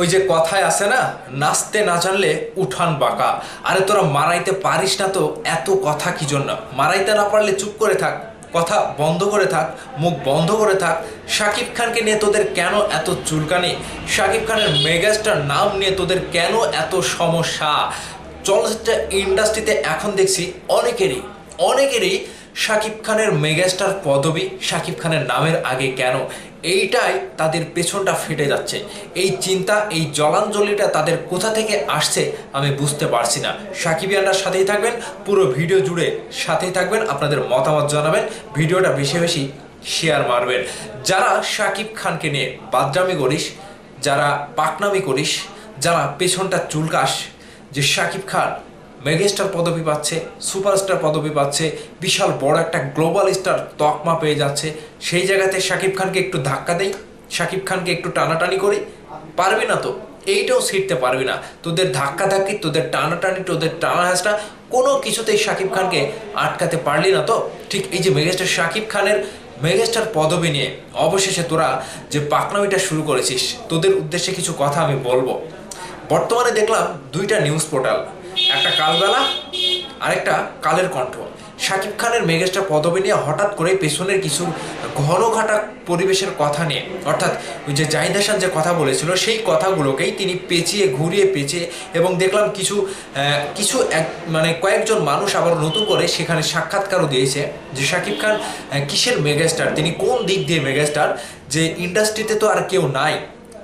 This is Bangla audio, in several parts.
ওই যে কথায় আছে না, নাচতে না জানলে উঠান বাঁকা। আরে তোরা মারাইতে পারিস না তো এত কথা কি জন্য? মারাইতে না পারলে চুপ করে থাক, কথা বন্ধ করে থাক, মুখ বন্ধ করে থাক। শাকিব খানকে নিয়ে তোদের কেন এত চুলকানি? শাকিব খানের মেগাস্টার নাম নিয়ে তোদের কেন এত সমস্যা? চলচ্চিত্র ইন্ডাস্ট্রিতে এখন দেখছি অনেকেরই অনেকেরই শাকিব খানের মেগাস্টার পদবি, শাকিব খানের নামের আগে কেন? এইটাই তাদের পেছনটা ফেটে যাচ্ছে। এই চিন্তা, এই জলাঞ্জলিটা তাদের কোথা থেকে আসছে আমি বুঝতে পারছি না। সাকিবিয়ানরা সাথেই থাকবেন, পুরো ভিডিও জুড়ে সাথেই থাকবেন, আপনাদের মতামত জানাবেন, ভিডিওটা বেশি বেশি শেয়ার মারবেন। যারা শাকিব খানকে নিয়ে বাদরামি করিস, যারা পাকনামি করিস, যারা পেছনটা চুলকাস যে শাকিব খান মেগাস্টার পদবি পাচ্ছে, সুপারস্টার পদবি পাচ্ছে, বিশাল বড় একটা গ্লোবাল স্টার তকমা পেয়ে যাচ্ছে। সেই জায়গাতে শাকিব খানকে একটু ধাক্কা দেই, শাকিব খানকে একটু টানাটানি করি। পারবি না তো, এইটাও ছিঁড়তে পারবি না। তোদের ধাক্কা ধাক্কি, তোদের টানাটানি, তোদের টানা হাসটা, কোনো কিছুতেই শাকিব খানকে আটকাতে পারলি না তো। ঠিক এই যে মেগাস্টার শাকিব খানের মেগাস্টার পদবি নিয়ে অবশেষে তোরা যে পাকনামিটা শুরু করেছিস, তোদের উদ্দেশ্যে কিছু কথা আমি বলব। বর্তমানে দেখলাম দুইটা নিউজ পোর্টাল একটা কালবেলা, আরেকটা কালের কণ্ঠ। শাকিব খানের মেগাস্টার পদবি নিয়ে হঠাৎ করে পেছনের কিছু ঘনঘাটা পরিবেশের কথা নিয়ে, অর্থাৎ যে জাহিদ হাসান যে কথা বলেছিল, সেই কথাগুলোকেই তিনি পেঁচিয়ে, ঘুরিয়ে পেঁচিয়ে এবং দেখলাম কিছু কিছু এক মানে কয়েকজন মানুষ আবার নতুন করে সেখানে সাক্ষাৎকারও দিয়েছে যে শাকিব খান কিসের মেগাস্টার? তিনি কোন দিক দিয়ে মেগাস্টার? যে ইন্ডাস্ট্রিতে তো আর কেউ নাই।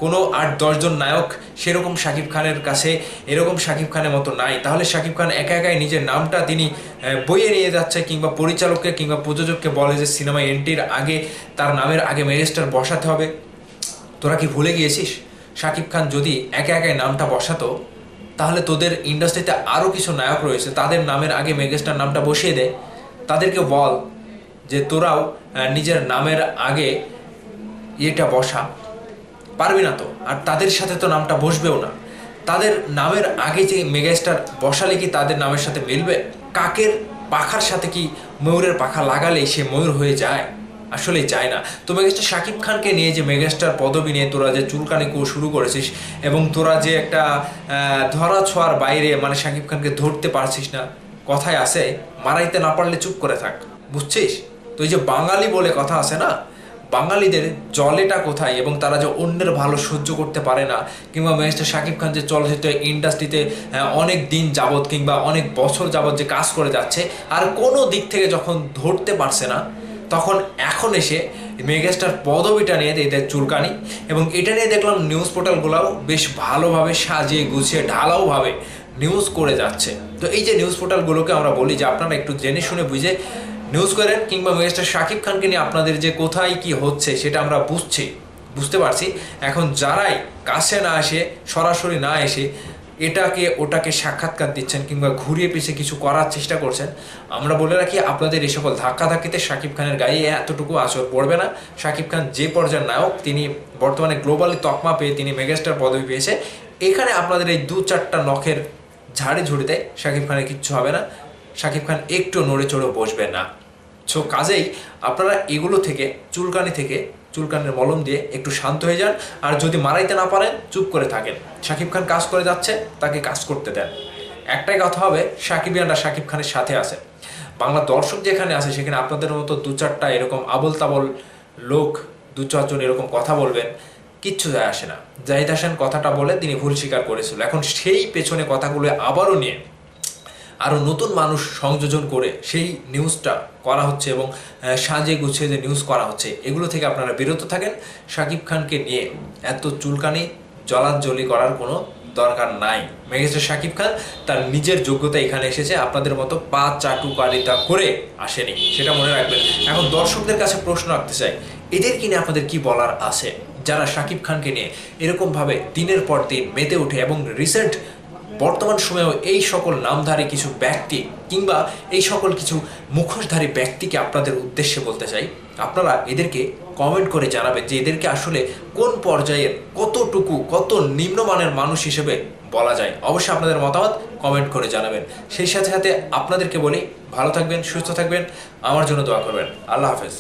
কোনো আট, দশজন নায়ক সেরকম শাকিব খানের কাছে এরকম শাকিব খানের মতো নাই। তাহলে শাকিব খান একা একাই নিজের নামটা তিনি বইয়ে নিয়ে যাচ্ছে কিংবা পরিচালককে কিংবা প্রযোজককে বলে যে সিনেমা এন্ট্রির আগে তার নামের আগে মেগাস্টার বসাতে হবে। তোরা কি ভুলে গিয়েছিস? শাকিব খান যদি একা একাই নামটা বসাতো, তাহলে তোদের ইন্ডাস্ট্রিতে আরও কিছু নায়ক রয়েছে। তাদের নামের আগে মেগাস্টার নামটা বসিয়ে দে। তাদেরকে বল যে তোরাও নিজের নামের আগে ইয়েটা বসা। পারবি না তো। আর তাদের সাথে তো নামটা বসবেও না। তাদের নামের আগে যে মেগাস্টার বসালে কি তাদের নামের সাথে মিলবে? কাকের পাখার সাথে কি ময়ূরের পাখা লাগালেই সে ময়ূর হয়ে যায়? আসলে যায় না। তো মেগাস্টার শাকিব খানকে নিয়ে যে মেগাস্টার পদবি নিয়ে তোরা যে চুলকানি কো- শুরু করেছিস এবং তোরা যে একটা ধরা ছোঁয়ার বাইরে মানে শাকিব খানকে ধরতে পারছিস না, কথায় আছে, মারাইতে না পারলে চুপ করে থাক। বুঝছিস? তো এই যে বাঙালি বলে কথা আছে না বাঙালিদের জলেটা কোথায় এবং তারা যে অন্যের ভালো সহ্য করতে পারে না, কিংবা মেস্টার শাকিব খান যে চলচ্চিত্র ইন্ডাস্ট্রিতে অনেক দিন যাবৎ কিংবা অনেক বছর যাবৎ যে কাজ করে যাচ্ছে, আর কোনো দিক থেকে যখন ধরতে পারছে না, তখন এখন এসে মেগাস্টার পদবিটা নিয়ে এদের চুলকানি এবং এটা নিয়ে দেখলাম নিউজ পোর্টালগুলোও বেশ ভালোভাবে সাজিয়ে গুছিয়ে ঢালাওভাবে নিউজ করে যাচ্ছে। তো এই যে নিউজ পোর্টালগুলোকে আমরা বলি যে, আপনারা একটু জেনে শুনে বুঝে নিউজ করেন কিংবা মিস্টার শাকিব খানকে নিয়ে আপনাদের যে কোথায় কি হচ্ছে সেটা আমরা বুঝছি, বুঝতে পারছি। এখন যারাই কাছে না আসে সরাসরি না এসে এটাকে, ওটাকে সাক্ষাৎকার দিচ্ছেন কিংবা ঘুরিয়ে পিছিয়ে কিছু করার চেষ্টা করছেন, আমরা বলে রাখি আপনাদের এই সকল ধাক্কাধাক্কিতে শাকিব খানের গায়ে এতটুকু আসর পড়বে না। শাকিব খান যে পর্যায়ের নায়ক, তিনি বর্তমানে গ্লোবালি তকমা পেয়ে তিনি মেগাস্টার পদবি পেয়েছে। এখানে আপনাদের এই দু চারটা নখের ঝাড়ে ঝাড়ি ঝুড়িতে শাকিব খানের কিচ্ছু হবে না। শাকিব খান একটু নড়ে চড়ে বসবে না। সো কাজেই আপনারা এগুলো থেকে, চুলকানি থেকে, চুলকানের মলম দিয়ে একটু শান্ত হয়ে যান। আর যদি মারাইতে না পারেন, চুপ করে থাকেন। শাকিব খান কাজ করে যাচ্ছে, তাকে কাজ করতে দেন। একটাই কথা হবে, সাকিবিয়ানরা শাকিব খানের সাথে আছে। বাংলা দর্শক যেখানে আছে, সেখানে আপনাদের মতো দু চারটা এরকম আবল তাবল লোক, দু চারজন এরকম কথা বলবেন, কিচ্ছু যায় আসে না। জাহিদ হাসান কথাটা বলে তিনি ভুল স্বীকার করেছিল। এখন সেই পেছনে কথাগুলো আবারও নিয়ে আরও নতুন মানুষ সংযোজন করে সেই নিউজটা করা হচ্ছে এবং সাজে গুছিয়ে যে নিউজ করা হচ্ছে, এগুলো থেকে আপনারা বিরত থাকেন। শাকিব খানকে নিয়ে এত চুলকানি, জলাঞ্জলি করার কোনো দরকার নাই। মেগেস্টার শাকিব খান তার নিজের যোগ্যতা এখানে এসেছে, আপনাদের মতো পা চাটুকারিতা করে আসেনি, সেটা মনে রাখবেন। এখন দর্শকদের কাছে প্রশ্ন রাখতে চাই, এদের কি নিয়ে আপনাদের কি বলার আছে? যারা শাকিব খানকে নিয়ে এরকমভাবে দিনের পর দিন মেতে ওঠে এবং রিসেন্ট বর্তমান সময়েও এই সকল নামধারী কিছু ব্যক্তি কিংবা এই সকল কিছু মুখোশধারী ব্যক্তিকে আপনাদের উদ্দেশ্যে বলতে চাই, আপনারা এদেরকে কমেন্ট করে জানাবেন যে এদেরকে আসলে কোন পর্যায়ের কতটুকু, কত নিম্নমানের মানুষ হিসেবে বলা যায়। অবশ্যই আপনাদের মতামত কমেন্ট করে জানাবেন। সেই সাথে সাথে আপনাদেরকে বলি, ভালো থাকবেন, সুস্থ থাকবেন, আমার জন্য দোয়া করবেন। আল্লাহ হাফেজ।